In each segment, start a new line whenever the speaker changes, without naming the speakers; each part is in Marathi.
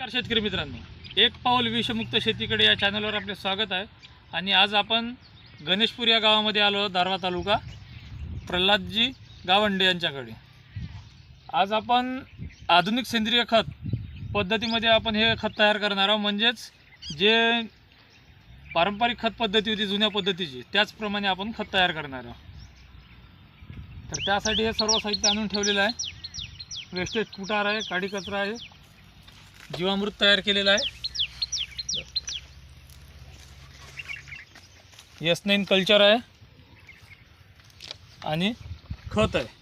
नमस्कार शेतकरी मित्रांनो. एक पाऊल विषमुक्त शेतीकडे या चॅनलवर आपले स्वागत आहे. आणि आज आपण गणेशपूर या गावामध्ये आलो दारवा तालुका. प्रल्हादजी गावंडे यांच्याकडे. आज आपण आधुनिक सेंद्रिय खत पद्धतीमध्ये आपण हे खत तयार करणार आहोत. म्हणजेच जे पारंपरिक खत पद्धती होती जुन्या पद्धतीची त्याचप्रमाणे आपण खत तयार करणार आहोत. तर त्यासाठी हे सर्व साहित्य आणून ठेवलेलं आहे. वेस्टेज कुटार आहे काडी कचरा आहे जीवामृत तयार केलेला आहे. एस नाईन कल्चर आहे. आणि खत आहे.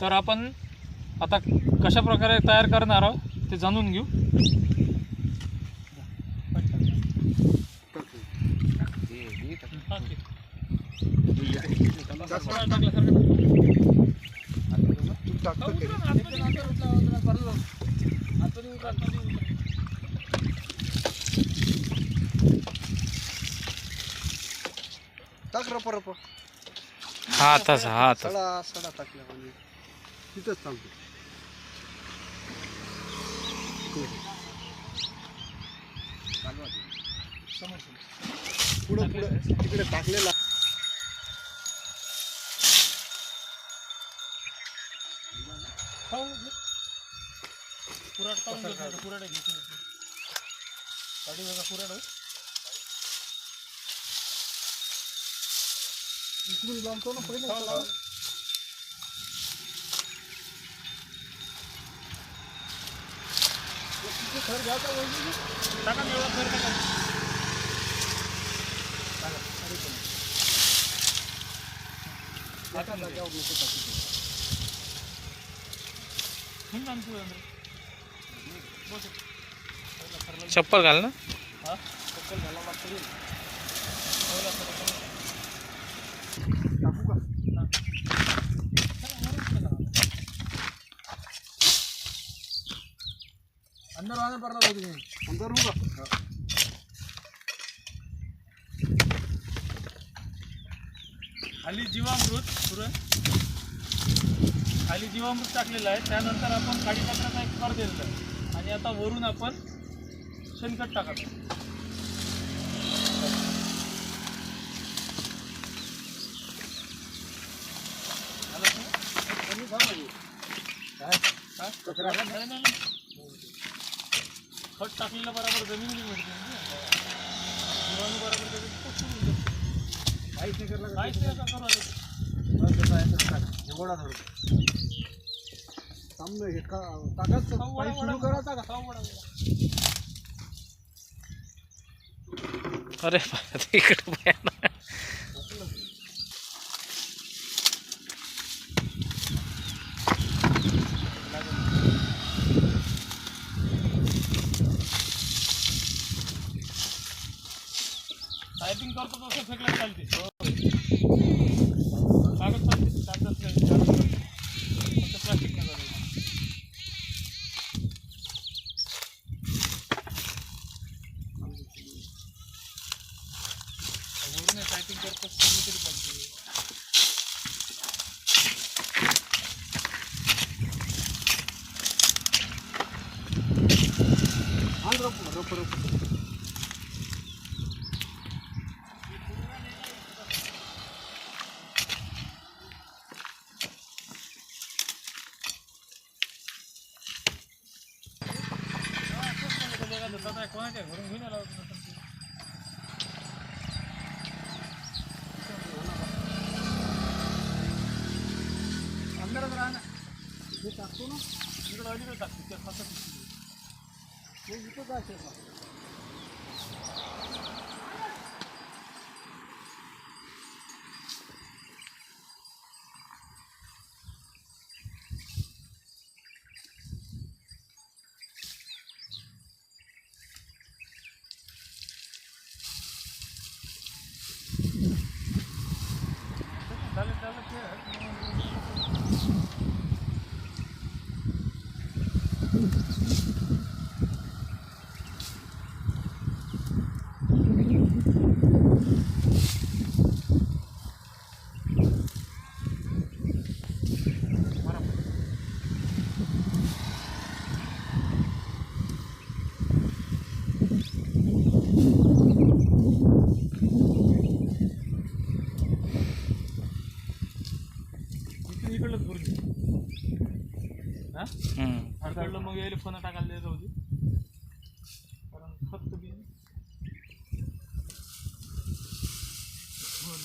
तर आपण आता कशा प्रकारे तयार करणार आहोत ते जाणून घेऊ.
टाक रप रप.
हा तसा हा
सडा सडा टाकल्या म्हणजे. तिथंच थांबतो पुढं पुढं. तिकडे टाकलेला.
पुराट काढून घ्यायचं पुराट घ्यायची गाडी बघा पुराट आहे.
इकडून लावतो ना पहिले थर घ्यायचा.
टाका एवढा खर्च टाका.
टाकू.
घेऊन आण तू अंदर. बस.
चप्पल घाल ना
हा? चप्पल घालावं लागतं रे.
टाकू का
अंदर वाहन पडला
अंदर होऊ का
खाली जीवामृत सुरण खाली जीवामृत टाकलेलं आहे त्यानंतर आपण काडी कचऱ्याचा एक थर दिलेला आहे आणि आता वरून आपण शेणखत नाही. खत टाकलेलं बरोबर जमिनीला मिळते. जीवाणू बरोबर.
काहीच नाही करलं का?
काहीच नाही का करू आता.
टाक. हे हे का टाकाच
वडा,
सुरू करायचा का.
अरे इकडे.
टायपिंग करतो तसं फेकलं चालते कागद चालते कागद चालते कागद चालते फक्त प्लास्टिक नका लावू. वरून टायपिंग करत असताना तरी चालते
आण रप रप रप
कोणाच्या घरून घेऊन आला होता ना तुम्ही? अंदरच राहा ना
हे टाकतो ना
इकडं अलीकडे त्या खतात
हे इथं जायचं का?
झालं झालं ते हा
हम्म.
तिकडलं मग यायला फोन टाकायला द्यायचं होती कारण फक्त बी हो, मी आंध्र बोल.
हा गिरायला टाकून. हे राजा बरं आहे.
हा, थांबा ना, दुसऱ्या करायला होती काय नाही.
हम्म.
काय जास्त नाही ते. बरं आहे नंतर. जेवण करून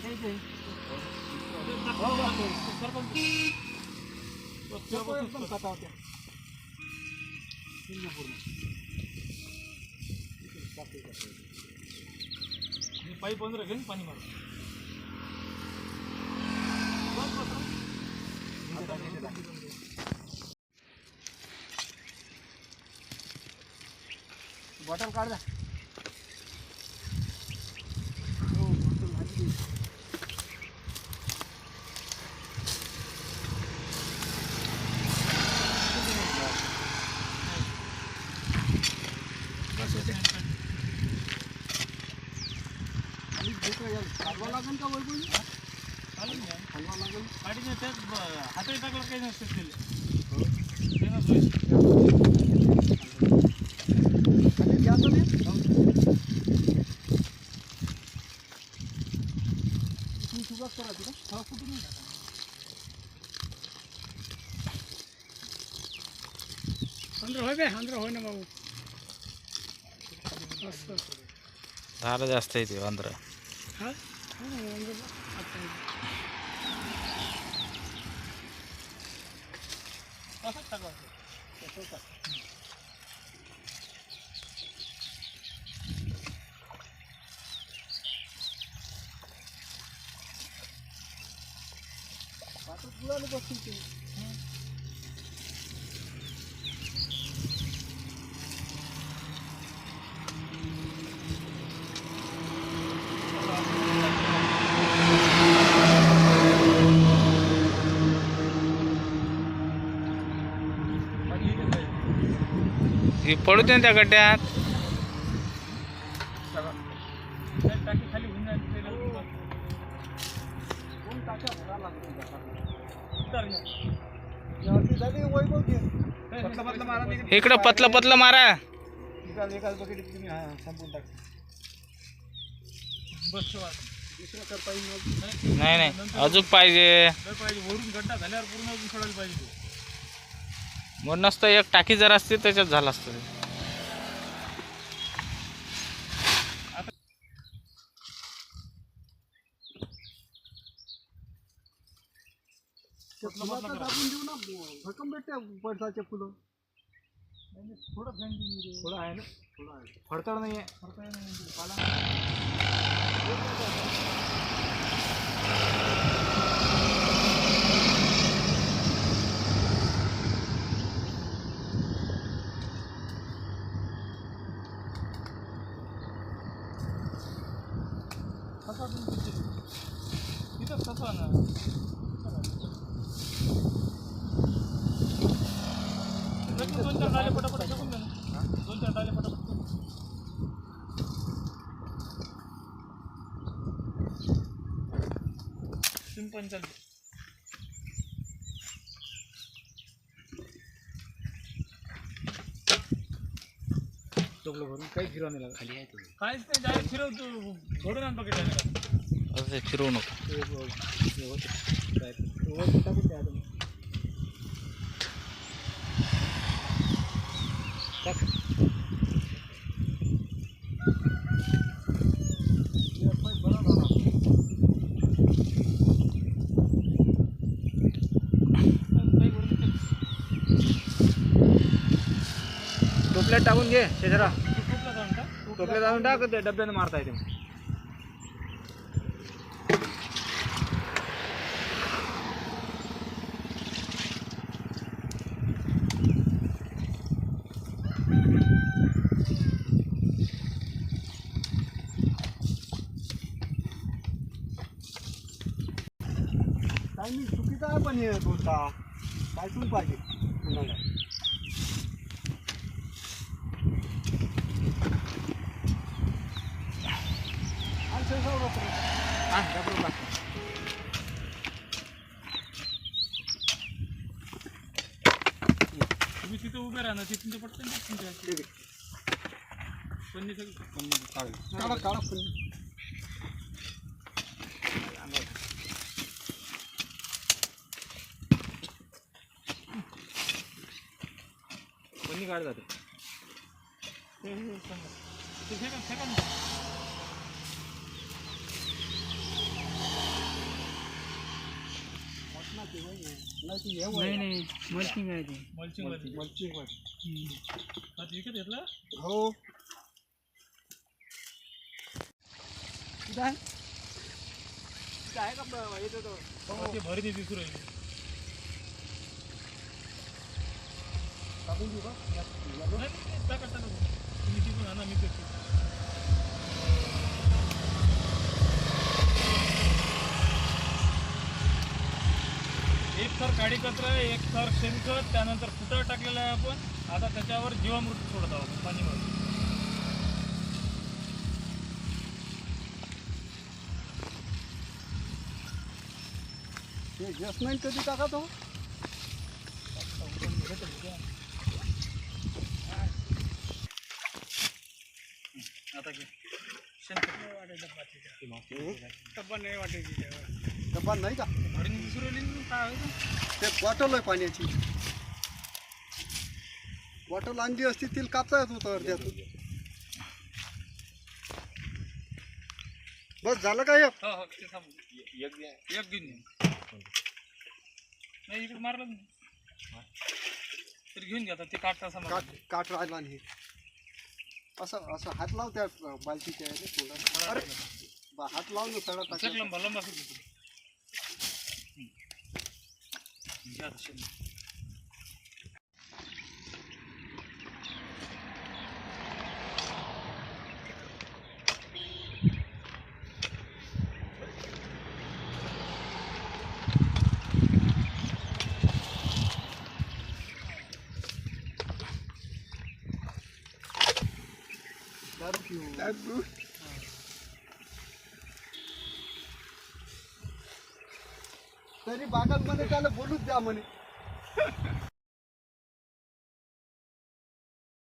ना.
हे
इथे. ते टाक- ते सरपंच. बस,
नको
बस,
एकदम
बस.
कथा होत्या. पूर्ण पूर्ण. इकडे टाकू का?
हे पाईप वगैरे घेऊन पाणी मार बस, बस, बस.
आता नाही दिला. बॉटल काढ द्या आणि लागेल का वैभवजी?
चालेल ना.
हलवा लागेल
गाडी त्यात हाताने टाकलं काही ते
तुम्ही. सुरुवात करा तिला. कुठून नाही टाका. होय बे होय ना असं
झालं जास्त आहे आंध्र
हा आंध्र आता
असंच टाकायचं.
आता गुळाला बसतील ते.
पाणी इथेच राहील.
हे पडू दे ना त्या गड्ड्यात
त्यात टाकी खाली होऊन जाईल. ते लवकर बस.
दोन टाक्या भरा लागतील त्याला.
उतार घ्या.
यावरती झाली वैभव घे.
हे-
पतलं पतलं मारा नाही.
इकडं पतलं पतलं मारा
एकाच एकाच बकेटीत तुम्ही हा संपून टाक
बस गड्ड्यात.
दुसरं पतलं पतलं मारा.
नाही,
नाही. अजून पाहिजे.
पाहिजे वरून गड्डा झाल्यावर पूर्ण अजून सोडायला पाहिजे.
म्हणून असतं एक टाकी जर असते त्याच्यात झालं असतं ते.
त्या देऊ ना भेटते फुलं
थोडं फॅन
थोडं आहे ना थोडं आहे फडतड नाही आहे
फडका येणार नाही पाला कसा तुम्ही तिथे? तिथंच कसा ना लगेच दोन चार डाले पटापट टाकून द्या ना. दोन चार डाले पटापट टाकून द्या. तीन पंचाळीस
टोपलं भरून काही फिरवा नाही लागत. खाली आहे
काहीच नाही डायरेक्ट फिरवतो घडून आण बकेट
असं ते फिरवू नको.
टाकून द्या तुम्ही टोपल्यात टाकून घे शेजरा. टोपल्यात टाकून टाक. ते डब्यानं मारता येते पाणी चुकीचा आहे पण हे बोलता काय चुक पाहिजे
तुम्ही तिथं उभे राहा ना ते तुमच्या पडतं ना
तुमच्या
पन्नी सगळं
पन्नी काढा काढा
पन्नी काढ जाते
हे- हे सांगा. ते फेका फेका ना.
नाही ती हे वय.
मल्चिंग.
मल्चिंग
विकत घेतला
हो
ते भरी दे विकू राहिली
टाकून देऊ का
नाही, नाही, टाका, टाका. तुम्ही तिथून आणा मी करतो एक थर काडी कचरा एक थर शेणखत त्यानंतर फुटर टाकलेला आहे आपण आता त्याच्यावर जीवामृत सोडत आहोत पाणीमध्ये
ते गॅस नाही कधी टाका तो
आता शेणखत
डब्बा नाही का?
काय?
ते बॉटल आहे पाण्याची. बॉटल आणली असती तिला कापता येत होतं अर्ध्यातून बस झालं का एक
हो हो एक घेऊन ये. नाही इकडे मारलं तर घेऊन घ्या आता ते असं
काट काट राहिला नाही असं असं हात लाव त्या बालटीच्या याने थोडा अरे बा, हात लाव सगळं सगळा
लंबा लंबा असं घेतो घ्या
तरी बागांमध्ये त्याला बोलूच द्या म्हणे.